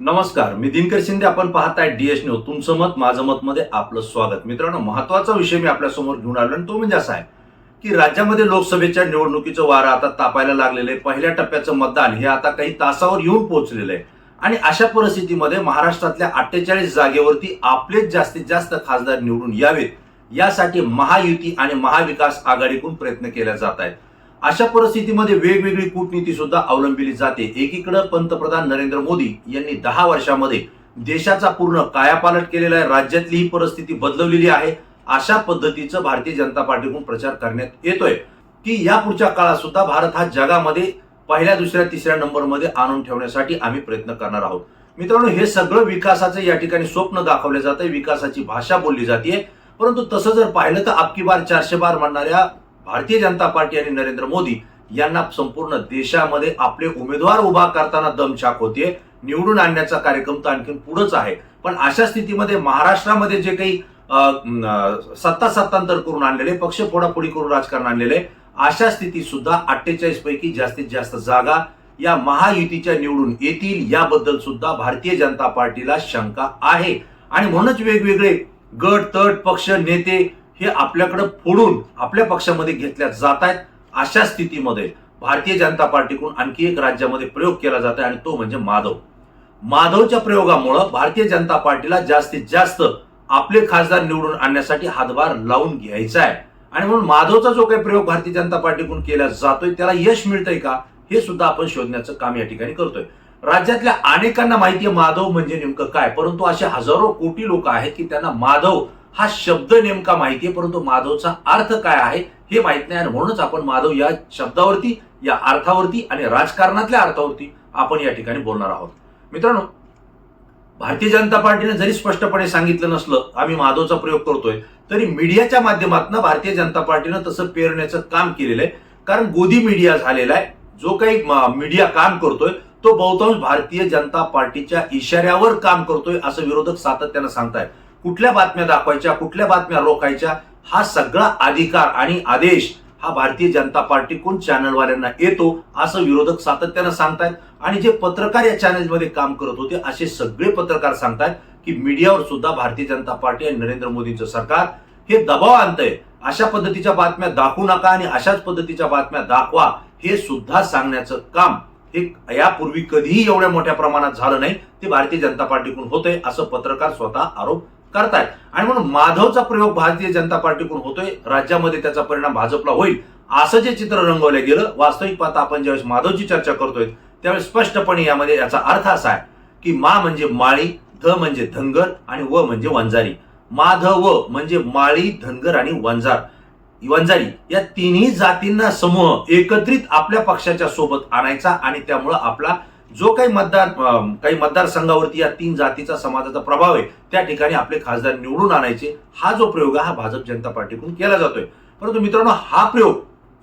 नमस्कार मी दिनकर शिंदे. आपण पाहताय डीएस न्यूज तुमचं मत माझं मत मध्ये आपलं स्वागत. मित्रांनो महत्त्वाचा विषय मी आपल्यासमोर घेऊन आलो आणि तो म्हणजे असा आहे की राज्यामध्ये लोकसभेच्या निवडणुकीचं वारं आता तापायला लागलेलं आहे. पहिल्या टप्प्याचं मतदान हे आता काही तासावर येऊन पोहोचलेलं आहे. आणि अशा परिस्थितीमध्ये महाराष्ट्रातल्या अठ्ठेचाळीस जागेवरती आपलेच जास्तीत जास्त खासदार निवडून यावेत. यासाठी महायुती आणि महाविकास आघाडीकडून प्रयत्न केले जात आहेत. अशा परिस्थितीमध्ये वेगवेगळी कूटनीती सुद्धा अवलंबिली जाते. एकीकडे पंतप्रधान नरेंद्र मोदी यांनी दहा वर्षामध्ये देशाचा पूर्ण कायापालट केलेला आहे. राज्यातली ही परिस्थिती बदलवलेली आहे. अशा पद्धतीचं भारतीय जनता पार्टीकडून प्रचार करण्यात येतोय. की या पुढच्या काळात सुद्धा भारत हा जगामध्ये पहिल्या दुसऱ्या तिसऱ्या नंबरमध्ये आणून ठेवण्यासाठी आम्ही प्रयत्न करणार आहोत. मित्रांनो हे सगळं विकासाचं या ठिकाणी स्वप्न दाखवले जाते विकासाची भाषा बोलली जाते परंतु तसं जर पाहिलं तर अबकी बार चारशे बार म्हणणाऱ्या भारतीय जनता पार्टी आणि नरेंद्र मोदी यांना संपूर्ण देशामध्ये आपले उमेदवार उभा करताना दमछाक होते निवडून आणण्याचा कार्यक्रम तर आणखी पुढेच आहे. पण अशा स्थितीमध्ये महाराष्ट्रामध्ये जे काही सत्ता सत्तांतर करून आणलेले पक्ष फोडाफोडी करून राजकारण आणलेले अशा स्थिती सुद्धा अठ्ठेचाळीस पैकी जास्तीत जास्त जागा या महायुतीच्या निवडून येतील याबद्दल सुद्धा भारतीय जनता पार्टीला शंका आहे. आणि म्हणूनच वेगवेगळे गट तट पक्ष नेते हे आपल्याकडे फोडून आपल्या पक्षामध्ये घेतल्या जात आहेत अशा स्थितीमध्ये भारतीय जनता पार्टीकडून आणखी एक राज्यामध्ये प्रयोग केला जात आहे आणि तो म्हणजे माधव. माधवच्या प्रयोगामुळं भारतीय जनता पार्टीला जास्तीत जास्त आपले खासदार निवडून आणण्यासाठी हातभार लावून घ्यायचा आहे आणि म्हणून माधवचा जो काही प्रयोग भारतीय जनता पार्टीकडून केला जातोय त्याला यश मिळतंय का हे सुद्धा आपण शोधण्याचं काम या ठिकाणी करतोय. राज्यातल्या अनेकांना माहिती आहे माधव म्हणजे नेमकं काय परंतु असे हजारो कोटी लोक आहेत की त्यांना माधव हा शब्द नेमका माहिती आहे परंतु माधवचा अर्थ काय आहे हे माहीत नाही. आणि म्हणूनच आपण माधव या शब्दावरती या अर्थावरती आणि राजकारणातल्या अर्थावरती आपण या ठिकाणी बोलणार आहोत. मित्रांनो भारतीय जनता पार्टीने जरी स्पष्टपणे सांगितलं नसलं आम्ही माधवचा प्रयोग करतोय तरी मीडियाच्या माध्यमातून भारतीय जनता पार्टीनं तसं पेरण्याचं काम केलेलं आहे कारण गोदी मीडिया झालेला आहे. जो काही मीडिया काम करतोय तो बहुतांश भारतीय जनता पार्टीच्या इशाऱ्यावर काम करतोय असं विरोधक सातत्यानं सांगतायत. कुठल्या बातम्या दाखवायच्या कुठल्या बातम्या रोखायच्या हा सगळा अधिकार आणि आदेश हा भारतीय जनता पार्टीकडून चॅनलवाल्यांना येतो असं विरोधक सातत्यानं सांगतायत. आणि जे पत्रकार या चॅनलमध्ये काम करत होते असे सगळे पत्रकार सांगतायत की मीडियावर सुद्धा भारतीय जनता पार्टी आणि नरेंद्र मोदींचं सरकार हे दबाव आणतंय. अशा पद्धतीच्या बातम्या दाखवू नका आणि अशाच पद्धतीच्या बातम्या दाखवा हे सुद्धा सांगण्याचं काम हे यापूर्वी कधीही एवढ्या मोठ्या प्रमाणात झालं नाही ते भारतीय जनता पार्टीकडून होतंय असं पत्रकार स्वतः आरोप करतायत. आणि म्हणून माधवचा प्रयोग भारतीय जनता पार्टीकडून होतोय. राज्यामध्ये त्याचा परिणाम भाजपला होईल. असं जे चित्र रंगवलं गेलं वास्तविक पाहता आपण ज्यावेळेस माधवची चर्चा करतोय त्यावेळेस स्पष्टपणे यामध्ये याचा अर्थ असा आहे की मा म्हणजे माळी ध म्हणजे धनगर आणि व म्हणजे वंजारी. माधव म्हणजे माळी धनगर आणि वंजार. वंजारी या तिन्ही जातींना समूह एकत्रित आपल्या पक्षाच्या सोबत आणायचा आणि त्यामुळं आपला जो काही मतदार काही मतदारसंघावरती या तीन जातीचा समाजाचा प्रभाव आहे त्या ठिकाणी आपले खासदार निवडून आणायचे. हा जो प्रयोग आहे हा भाजप जनता पार्टीकडून केला जातोय. परंतु मित्रांनो हा प्रयोग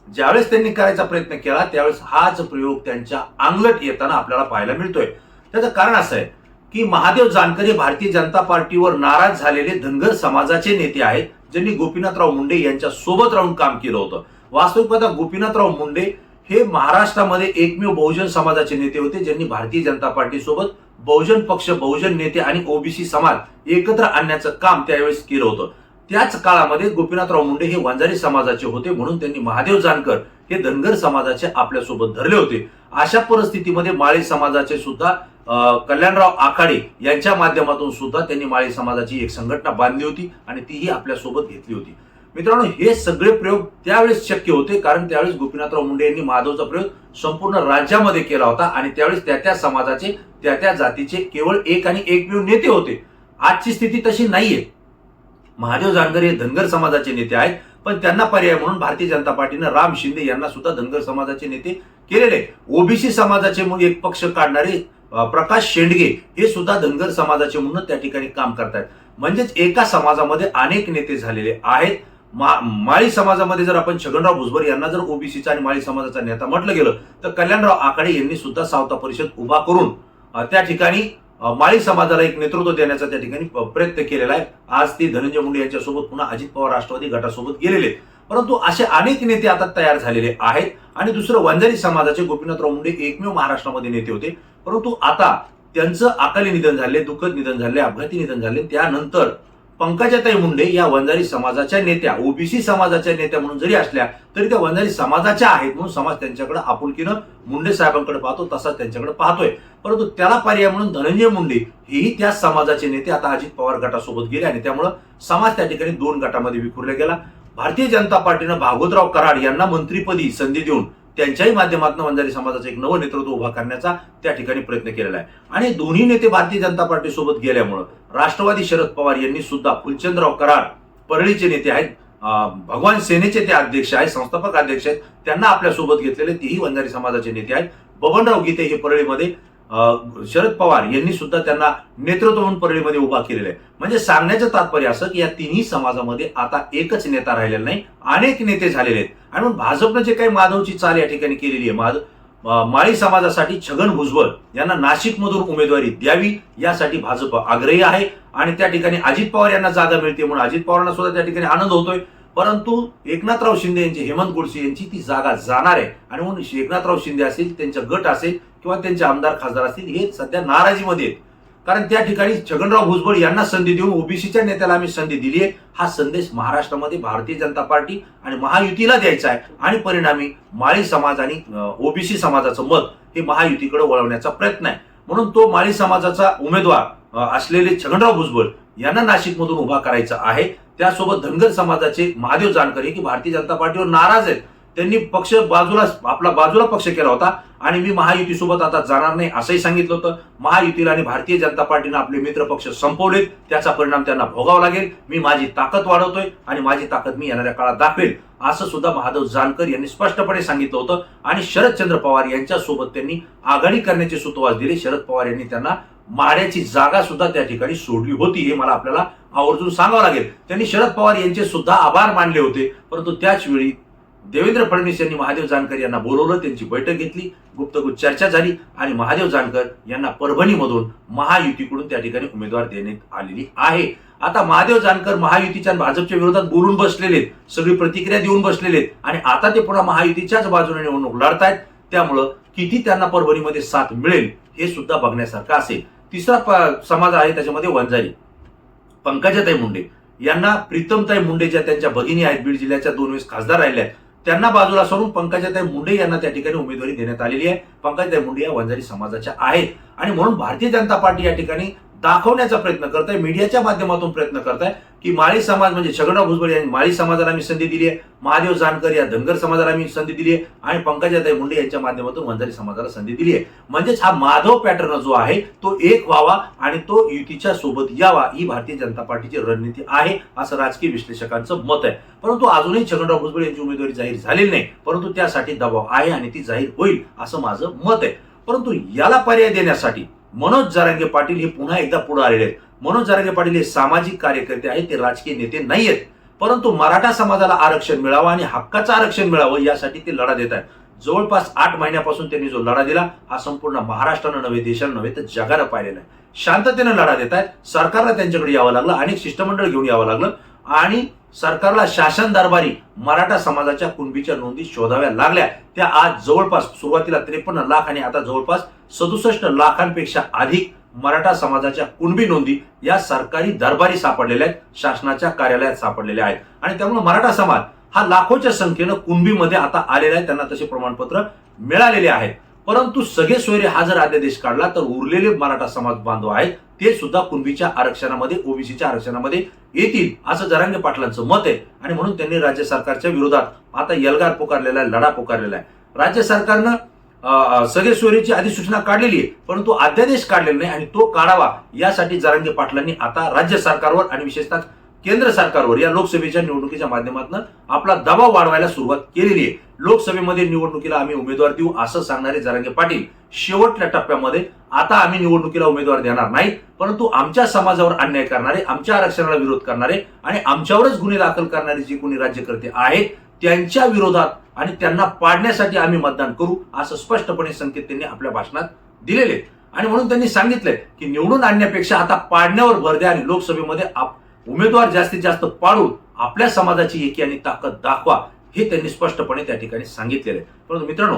ज्यावेळेस त्यांनी करायचा प्रयत्न केला त्यावेळेस हाच प्रयोग त्यांच्या अंगलट येताना आपल्याला पाहायला मिळतोय. त्याचं कारण असं आहे की महादेव जानकर हे भारतीय जनता पार्टीवर नाराज झालेले धनगर समाजाचे नेते आहेत ज्यांनी गोपीनाथराव मुंडे यांच्या सोबत राहून काम केलं होतं. वास्तविक गोपीनाथराव मुंडे हे महाराष्ट्रामध्ये एकमेव बहुजन समाजाचे नेते होते ज्यांनी भारतीय जनता पार्टी सोबत बहुजन पक्ष बहुजन नेते आणि ओबीसी समाज एकत्र आणण्याचं काम त्यावेळेस केलं होतं. त्याच काळामध्ये गोपीनाथराव मुंडे हे वंजारी समाजाचे होते म्हणून त्यांनी महादेव जानकर हे धनगर समाजाचे आपल्यासोबत धरले होते. अशा परिस्थितीमध्ये माळी समाजाचे सुद्धा कल्याणराव आखाडे यांच्या माध्यमातून सुद्धा त्यांनी माळी समाजाची एक संघटना बांधली होती आणि तीही आपल्यासोबत घेतली होती. मित्रांनो हे सगळे प्रयोग त्यावेळेस शक्य होते कारण त्यावेळेस गोपीनाथराव मुंडे यांनी माधवचा प्रयोग संपूर्ण राज्यामध्ये केला होता आणि त्यावेळेस त्या त्या समाजाचे त्या त्या जातीचे केवळ एक आणि एकमेव नेते होते. आजची स्थिती तशी नाहीये. महादेव जानकर हे धनगर समाजाचे नेते आहेत पण त्यांना पर्याय म्हणून भारतीय जनता पार्टीनं राम शिंदे यांना सुद्धा धनगर समाजाचे नेते केलेले ओबीसी समाजाचे म्हणून एक पक्ष काढणारे प्रकाश शेंडगे हे सुद्धा धनगर समाजाचे म्हणून त्या ठिकाणी काम करतायत. म्हणजेच एका समाजामध्ये अनेक नेते झालेले आहेत. मा- माळी समाजामध्ये जर आपण छगनराव भुजबळ यांना जर ओबीसीचा आणि माळी समाजाचा नेता म्हटलं गेलं तर कल्याणराव आकाडे यांनी सुद्धा सावता परिषद उभा करून त्या ठिकाणी माळी समाजाला एक नेतृत्व देण्याचा त्या ठिकाणी प- प्रयत्न केलेला आहे. आज ते धनंजय मुंडे यांच्यासोबत पुन्हा अजित पवार राष्ट्रवादी गटासोबत गेलेले परंतु असे अनेक नेते आता तयार झालेले आहेत. आणि दुसरं वंजारी समाजाचे गोपीनाथराव मुंडे एकमेव महाराष्ट्रामध्ये नेते होते. परंतु आता त्यांचं अकाली निधन झाले दुःखद निधन झाले अपघाती निधन झाले. त्यानंतर पंकजाताई मुंडे या वंजारी समाजाच्या नेत्या ओबीसी समाजाच्या नेत्या म्हणून जरी असल्या तरी त्या वंजारी समाजाच्या आहेत म्हणून समाज त्यांच्याकडे आपुलकीनं मुंडे साहेबांकडे पाहतो तसाच त्यांच्याकडे पाहतोय. परंतु त्याला पर्याय म्हणून धनंजय मुंडे हेही त्याच समाजाचे नेते आता अजित पवार गटासोबत गेले आणि त्यामुळं समाज त्या ठिकाणी दोन गटामध्ये विखुरला गेला. भारतीय जनता पार्टीनं भागवतराव कराड यांना मंत्रीपदी संधी देऊन त्यांच्याही माध्यमातून वंजारी समाजाचं एक नवं नेतृत्व उभा करण्याचा त्या ठिकाणी प्रयत्न केलेला आहे. आणि दोन्ही नेते भारतीय जनता पार्टी सोबत गेल्यामुळं राष्ट्रवादी शरद पवार यांनी सुद्धा फुलचंदराव कराड परळीचे नेते आहेत भगवान सेनेचे ते अध्यक्ष आहेत संस्थापक अध्यक्ष आहेत त्यांना आपल्यासोबत घेतलेले तेही वंजारी समाजाचे नेते आहेत. बबनराव गीते हे परळीमध्ये शरद पवार यांनी सुद्धा त्यांना नेतृत्व म्हणून परळीमध्ये उभा केलेलं आहे. म्हणजे सांगण्याचं तात्पर्य असं की या तिन्ही समाजामध्ये आता एकच नेता राहिलेला नाही अनेक नेते झालेले आहेत. आणि मग भाजपनं जे काही माधवची चाल या ठिकाणी केलेली आहे माधव माळी समाजासाठी छगन भुजबळ यांना नाशिकमधून उमेदवारी द्यावी यासाठी भाजप आग्रही आहे. आणि त्या ठिकाणी अजित पवार यांना जागा मिळते म्हणून अजित पवारांना सुद्धा त्या ठिकाणी आनंद होतोय. परंतु एकनाथराव शिंदे यांची हेमंत गोडसे यांची ती जागा जाणार आहे. आणि म्हणून एकनाथराव शिंदे असेल त्यांचा गट असेल किंवा त्यांचे आमदार खासदार असतील हे सध्या नाराजीमध्ये आहेत. कारण त्या ठिकाणी छगनराव भुजबळ यांना संधी देऊन ओबीसीच्या नेत्याला आम्ही संधी दिली आहे. हा संदेश महाराष्ट्रामध्ये भारतीय जनता पार्टी आणि महायुतीला द्यायचा आहे. आणि परिणामी माळी समाज आणि ओबीसी समाजाचं मत हे महायुतीकडे वळवण्याचा प्रयत्न आहे. म्हणून तो माळी समाजाचा उमेदवार असलेले छगनराव भुजबळ यांना नाशिकमधून उभा करायचा आहे. त्यासोबत धनगर समाजाचे महादेव जानकर हे की भारतीय जनता पार्टीवर नाराज आहेत. त्यांनी पक्ष बाजूला आपला बाजूला पक्ष केला होता. आणि मी महायुतीसोबत आता जाणार नाही असंही सांगितलं होतं. महायुतीला आणि भारतीय जनता पार्टीनं आपले मित्र पक्ष संपवलेत. त्याचा परिणाम त्यांना भोगावा लागेल. मी माझी ताकद वाढवतोय आणि माझी ताकद मी येणाऱ्या काळात दाखवेल असं सुद्धा महादेव जानकर यांनी स्पष्टपणे सांगितलं होतं. आणि शरदचंद्र पवार यांच्यासोबत त्यांनी आघाडी करण्याचे सुतवास दिले. शरद पवार यांनी त्यांना माड्याची जागा सुद्धा त्या ठिकाणी सोडली होती हे मला आपल्याला आवर्जून सांगावं लागेल. त्यांनी शरद पवार यांचे सुद्धा आभार मानले होते. परंतु त्याच वेळी देवेंद्र फडणवीस यांनी महादेव जानकर यांना बोलवलं त्यांची बैठक घेतली गुप्तगुप्त चर्चा झाली आणि महादेव जानकर यांना परभणीमधून महायुतीकडून त्या ठिकाणी उमेदवार देण्यात आलेली आहे आता महादेव जानकर महायुतीच्या भाजपच्या विरोधात बोलून बसलेले आहेत. सगळी प्रतिक्रिया देऊन बसलेले आहेत. आणि आता ते पुन्हा महायुतीच्याच बाजूने निवडणूक लढतायत त्यामुळं किती त्यांना परभणीमध्ये साथ मिळेल हे सुद्धा बघण्यासारखं असेल तिसरा समाज आहे त्याच्यामध्ये वंजारी पंकजाताई मुंडे यांना प्रीतमताई मुंडे ज्या त्यांच्या भगिनी आहेत बीड जिल्ह्याच्या दोन वेळेस खासदार राहिल्या आहेत त्यांना बाजूला सोडून पंकजाताई मुंडे यांना त्या ठिकाणी उमेदवारी देण्यात आलेली आहे. पंकजाताई मुंडे या वंजारी समाजाच्या आहेत. आणि म्हणून भारतीय जनता पार्टी या ठिकाणी दाखवण्याचा प्रयत्न करत आहे मीडियाच्या माध्यमातून प्रयत्न करत आहे की माळी समाज म्हणजे छगनराव भुजबळ यांनी माळी समाजाला मी संधी दिली आहे महादेव जानकर या धनगर समाजाला मी संधी दिली आहे आणि पंकजाताई मुंडे यांच्या माध्यमातून वंजारी समाजाला संधी दिली आहे. म्हणजेच हा माधव पॅटर्न जो आहे तो एक व्हावा आणि तो युतीच्या सोबत यावा ही भारतीय जनता पार्टीची रणनीती आहे असं राजकीय विश्लेषकांचं मत आहे. परंतु अजूनही छगनराव भुजबळ यांची उमेदवारी जाहीर झालेली नाही परंतु त्यासाठी दबाव आहे आणि ती जाहीर होईल असं माझं मत आहे. परंतु याला पर्याय देण्यासाठी मनोज जरांगे पाटील हे पुन्हा एकदा पुढे आलेले आहेत. मनोज जारंगे पाटील हे सामाजिक कार्यकर्ते आहेत ते राजकीय नेते नाही आहेत. परंतु मराठा समाजाला आरक्षण मिळावं आणि हक्काचं आरक्षण मिळावं यासाठी ते लढा देत आहेत. जवळपास आठ महिन्यापासून त्यांनी जो लढा दिला हा संपूर्ण महाराष्ट्रानं नव्हे देशाला नव्हे तर जगाला पाहिलेला आहे. शांततेनं लढा देत आहेत. सरकारला त्यांच्याकडे यावं लागलं अनेक शिष्टमंडळ घेऊन यावं लागलं. आणि सरकारला शासन दरबारी मराठा समाजाच्या कुणबीच्या नोंदी शोधाव्या लागल्या. त्या आज जवळपास सुरुवातीला त्रेपन्न लाख आणि आता जवळपास सदुसष्ट लाखांपेक्षा अधिक मराठा समाजाच्या कुणबी नोंदी या सरकारी दरबारी सापडलेल्या आहेत शासनाच्या कार्यालयात सापडलेल्या आहेत. आणि त्यामुळे मराठा समाज हा लाखोच्या संख्येनं कुणबीमध्ये आता आलेला आहे त्यांना तसे प्रमाणपत्र मिळालेले आहेत. परंतु सगळे सोयरे हा जर अध्यादेश काढला तर उरलेले मराठा समाज बांधव आहेत ते सुद्धा पूर्वीच्या आरक्षणामध्ये ओबीसीच्या आरक्षणामध्ये येतील असं जरांगे पाटलांचं मत आहे. आणि म्हणून त्यांनी राज्य सरकारच्या विरोधात आता यलगार पुकारलेला आहे लढा पुकारलेला आहे. राज्य सरकारनं सगळे सोयरीची अधिसूचना काढलेली आहे परंतु अध्यादेश काढलेला नाही आणि तो काढावा यासाठी जरांगे पाटलांनी आता राज्य सरकारवर आणि विशेषतः केंद्र सरकारवर या लोकसभेच्या निवडणुकीच्या माध्यमातून आपला दबाव वाढवायला सुरुवात केलेली आहे. लोकसभेमध्ये निवडणुकीला आम्ही उमेदवार देऊ असं सांगणारे जरांगे पाटील शेवटच्या टप्प्यामध्ये आता आम्ही निवडणुकीला उमेदवार देणार नाही परंतु आमच्या समाजावर अन्याय करणारे आमच्या आरक्षणाला विरोध करणारे आणि आमच्यावरच गुन्हे दाखल करणारे जे कोणी राज्यकर्ते आहेत त्यांच्या विरोधात आणि त्यांना पाडण्यासाठी आम्ही मतदान करू असं स्पष्टपणे संकेत त्यांनी आपल्या भाषणात दिलेले आणि म्हणून त्यांनी सांगितलंय की निवडून आणण्यापेक्षा आता पाडण्यावर भर द्या आणि लोकसभेमध्ये आप- उमेदवार जास्तीत जास्त पाडून आपल्या समाजाची एकी आणि ताकद दाखवा हे त्यांनी स्पष्टपणे त्या ठिकाणी सांगितलेलं आहे. परंतु मित्रांनो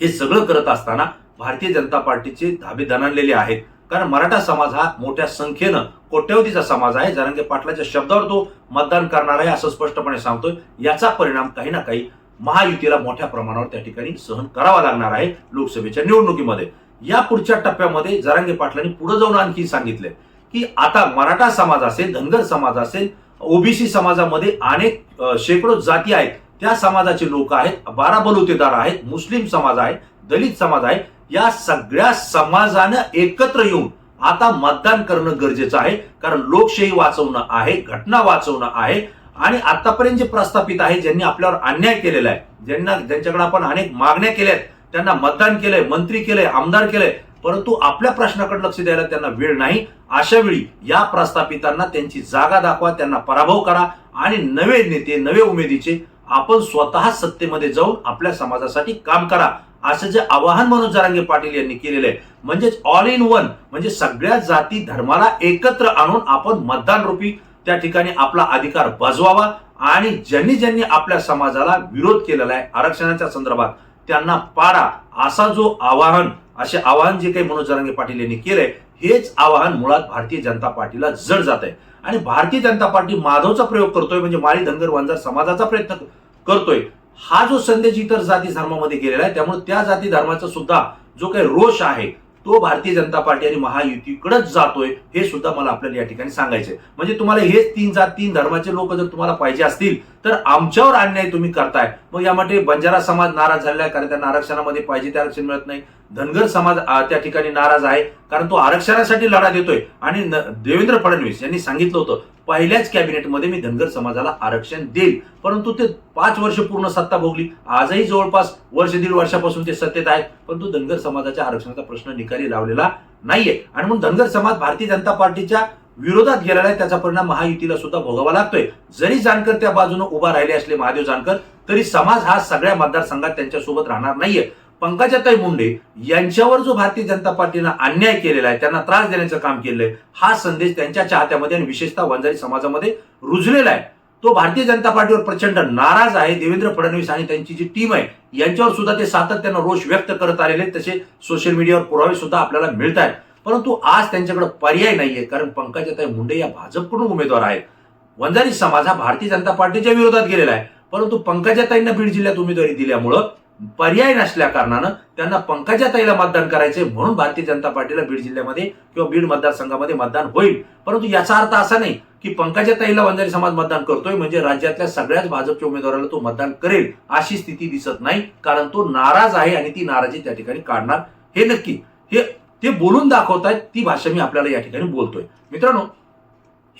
हे सगळं करत असताना भारतीय जनता पार्टीचे धाबे दणाणलेले आहेत. कारण मराठा समाज हा मोठ्या संख्येनं कोट्यवधीचा समाज आहे. जरांगे पाटलाच्या शब्दावर तो मतदान करणार आहे असं स्पष्टपणे सांगतोय. याचा परिणाम काही ना काही महायुतीला मोठ्या प्रमाणावर त्या ठिकाणी सहन करावा लागणार आहे लोकसभेच्या निवडणुकीमध्ये. या पुढच्या टप्प्यामध्ये जरांगे पाटलांनी पुढे जाऊन आणखी सांगितलंय. की आता मराठा समाज असेल धनगर समाज असेल ओबीसी समाजामध्ये अनेक शेकडो जाती आहेत. त्या समाजाचे लोक आहेत बारा बलुतेदार आहेत मुस्लिम समाज आहे दलित समाज आहे. या सगळ्या समाजानं एकत्र येऊन आता मतदान करणं गरजेचं आहे. कारण लोकशाही वाचवणं आहे घटना वाचवणं आहे. आणि आतापर्यंत जे प्रस्थापित आहे ज्यांनी आपल्यावर अन्याय केलेला आहे ज्यांना ज्यांच्याकडे आपण अनेक मागण्या केल्या आहेत त्यांना मतदान केलंय मंत्री केलंय आमदार केलंय परंतु आपल्या प्रश्नाकडे लक्ष द्यायला त्यांना वेळ नाही. अशा वेळी या प्रस्थापितांना त्यांची जागा दाखवा त्यांना पराभव करा आणि नवे नेते नवे उमेदीचे आपण स्वतः सत्तेमध्ये जाऊन आपल्या समाजासाठी काम करा. असं जे आवाहन मनोज जरांगे पाटील यांनी केलेलं आहे. म्हणजेच ऑल इन वन म्हणजे सगळ्या जाती धर्माला एकत्र आणून आपण मतदान रूपी त्या ठिकाणी आपला अधिकार बजवावा आणि ज्यांनी ज्यांनी आपल्या समाजाला विरोध केलेला आहे आरक्षणाच्या संदर्भात त्यांना पाडा. असा जो आवाहन असे आवाहन जे काही मनोज जरांगे पाटील यांनी केलंय हेच आवाहन मुळात भारतीय जनता पार्टीला जड जात आहे आणि भारतीय जनता पार्टी माधवचा प्रयोग करतोय म्हणजे माळी धनगर वंजार समाजाचा प्रयत्न करतोय. हा जो संदेश इतर जाती धर्मामध्ये गेलेला आहे त्यामुळे त्या जाती धर्माचा सुद्धा जो काही रोष आहे तो भारतीय जनता पार्टी आणि महायुतीकडेच जातोय हे सुद्धा मला आपल्याला या ठिकाणी सांगायचंय. म्हणजे तुम्हाला हेच तीन जात तीन धर्माचे लोक जर तुम्हाला पाहिजे असतील तर आमच्यावर अन्याय तुम्ही करताय. मग यामध्ये बंजारा समाज नाराज झालेला आहे कारण त्यांना आरक्षणामध्ये पाहिजे ते आरक्षण मिळत नाही. धनगर समाज त्या ठिकाणी नाराज आहे कारण तो आरक्षणासाठी लढा देतोय. आणि न- देवेंद्र फडणवीस यांनी सांगितलं होतं पहिल्याच कॅबिनेटमध्ये मी धनगर समाजाला आरक्षण देईल. परंतु ते पाच वर्ष पूर्ण सत्ता भोगली. आजही जवळपास वर्ष दीड वर्षापासून ते सत्तेत आहेत. परंतु धनगर समाजाच्या आरक्षणाचा प्रश्न निकाली लावलेला नाहीये. आणि म्हणून धनगर समाज भारतीय जनता पार्टीच्या विरोधात गेलेला आहे त्याचा परिणाम महायुतीला सुद्धा भोगावा लागतोय. जरी जानकर त्या बाजूने उभा राहिले असले महादेव जानकर तरी समाज हा सगळ्या मतदारसंघात त्यांच्यासोबत राहणार नाहीये. पंकजाताई मुंडे यांच्यावर जो भारतीय जनता पार्टीनं अन्याय केलेला आहे त्यांना त्रास देण्याचं काम केलंय हा संदेश त्यांच्या चाहत्यामध्ये आणि विशेषतः वंजारी समाजामध्ये रुजलेला आहे. तो भारतीय जनता पार्टीवर प्रचंड नाराज आहे. देवेंद्र फडणवीस आणि त्यांची जी टीम आहे यांच्यावर सुद्धा ते सातत्यानं रोष व्यक्त करत आलेले आहेत. तसे सोशल मीडियावर पुरावे सुद्धा आपल्याला मिळत आहेत परंतु आज त्यांच्याकडे पर्याय नाहीये कारण पंकजाताई मुंडे या भाजपकडून उमेदवार आहेत. वंजारी समाज हा भारतीय जनता पार्टीच्या विरोधात गेलेला आहे. परंतु पंकजाताईंना बीड जिल्ह्यात उमेदवारी दिल्यामुळं पर्याय नसल्या कारणानं त्यांना पंकजाताईला मतदान करायचे म्हणून भारतीय जनता पार्टीला बीड जिल्ह्यामध्ये किंवा बीड मतदारसंघामध्ये मतदान होईल. परंतु याचा अर्थ असा नाही की पंकजाताईला वंजारी समाज मतदान करतोय म्हणजे राज्यातल्या सगळ्याच भाजपच्या उमेदवाराला तो मतदान करेल अशी स्थिती दिसत नाही कारण तो नाराज आहे आणि ती नाराजी त्या ठिकाणी काढणार हे नक्की. हे ते बोलून दाखवतायत ती भाषा मी आपल्याला या ठिकाणी बोलतोय. मित्रांनो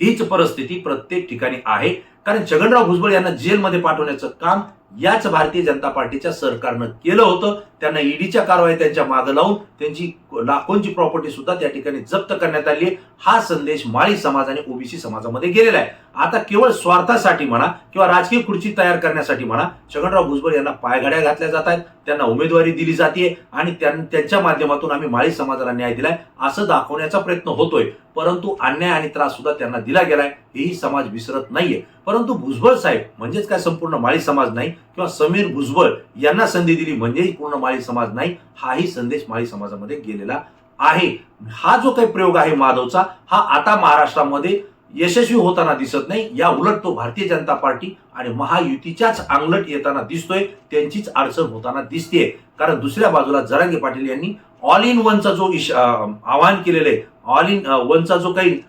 हीच परिस्थिती प्रत्येक ठिकाणी आहे कारण छगनराव भुजबळ यांना जेलमध्ये पाठवण्याचं काम याच भारतीय जनता पार्टीच्या सरकारनं केलं होतं. त्यांना ईडीच्या कारवाई त्यांच्या मागे लावून त्यांची लाखोंची प्रॉपर्टी सुद्धा त्या ठिकाणी जप्त करण्यात आली हा संदेश माळी समाज आणि ओबीसी समाजामध्ये गेलेला आहे. आता केवळ स्वार्थासाठी म्हणा किंवा राजकीय खुर्ची तयार करण्यासाठी म्हणा छगनराव भुजबळ यांना पायघड्या घातल्या जात आहेत. त्यांना उमेदवारी दिली जाते आणि त्यांच्या माध्यमातून आम्ही माळी समाजाला न्याय दिलाय असं दाखवण्याचा प्रयत्न होतोय. परंतु अन्याय आणि त्रास सुद्धा त्यांना दिला गेलाय. हेही समाज विसरत नाहीये. परंतु भुजबळ साहेब म्हणजेच काय संपूर्ण माळी समाज नाही किंवा समीर भुजबळ यांना संधी दिली म्हणजेही पूर्ण माळी समाज नाही हाही संदेश माळी समाजामध्ये गेलेला आहे. हा जो काही प्रयोग आहे माधवचा हा आता महाराष्ट्रामध्ये यशस्वी होताना दिसत नाही. या उलट तो भारतीय जनता पार्टी आणि महायुतीच्याच अंगलट येताना दिसतोय त्यांचीच अडचण होताना दिसतेय. कारण दुसऱ्या बाजूला जरांगे पाटील यांनी ऑल इन वनचा जो इश आवाहन केलेलं आहे ऑल इन वनचा जो काही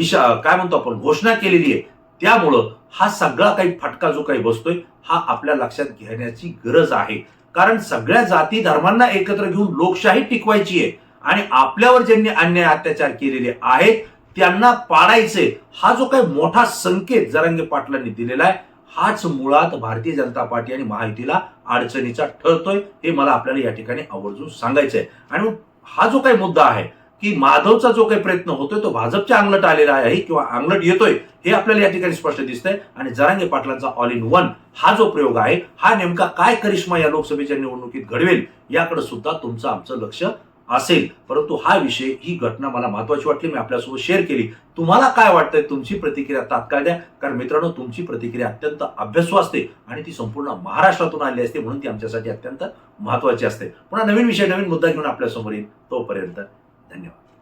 इशा काय म्हणतो आपण घोषणा केलेली आहे त्यामुळं हा सगळा काही फटका जो काही बसतोय हा आपल्या लक्षात घेण्याची गरज आहे. कारण सगळ्या जाती धर्मांना एकत्र घेऊन लोकशाही टिकवायची आहे आणि आपल्यावर ज्यांनी अन्याय अत्याचार केलेले आहेत त्यांना पाडायचे हा जो काही मोठा संकेत जरांगे पाटलांनी दिलेला आहे हाच मुळात भारतीय जनता पार्टी आणि महायुतीला अडचणीचा ठरतोय हे मला आपल्याला या ठिकाणी आवर्जून सांगायचं आहे आणि हा जो काही मुद्दा आहे की माधवचा जो काही प्रयत्न होतोय तो भाजपच्या अंगलट आलेला आहे किंवा अंगलट येतोय हे आपल्याला या ठिकाणी स्पष्ट दिसतंय. आणि जरांगे पाटलांचा ऑल इन वन हा जो प्रयोग आहे हा नेमका काय करिश्मा या लोकसभेच्या निवडणुकीत घडवेल याकडे सुद्धा तुमचं आमचं लक्ष असेल. परंतु हा विषय ही घटना मला महत्वाची वाटली मी आपल्यासोबत शेअर केली. तुम्हाला काय वाटतंय? तुमची प्रतिक्रिया तात्काळ द्या. कारण मित्रांनो तुमची प्रतिक्रिया अत्यंत अभ्यासू असते आणि ती संपूर्ण महाराष्ट्रातून आली असते म्हणून ती आमच्यासाठी अत्यंत महत्वाची असते. पुन्हा नवीन विषय नवीन मुद्दा घेऊन आपल्यासमोर येईल तोपर्यंत. धन्यवाद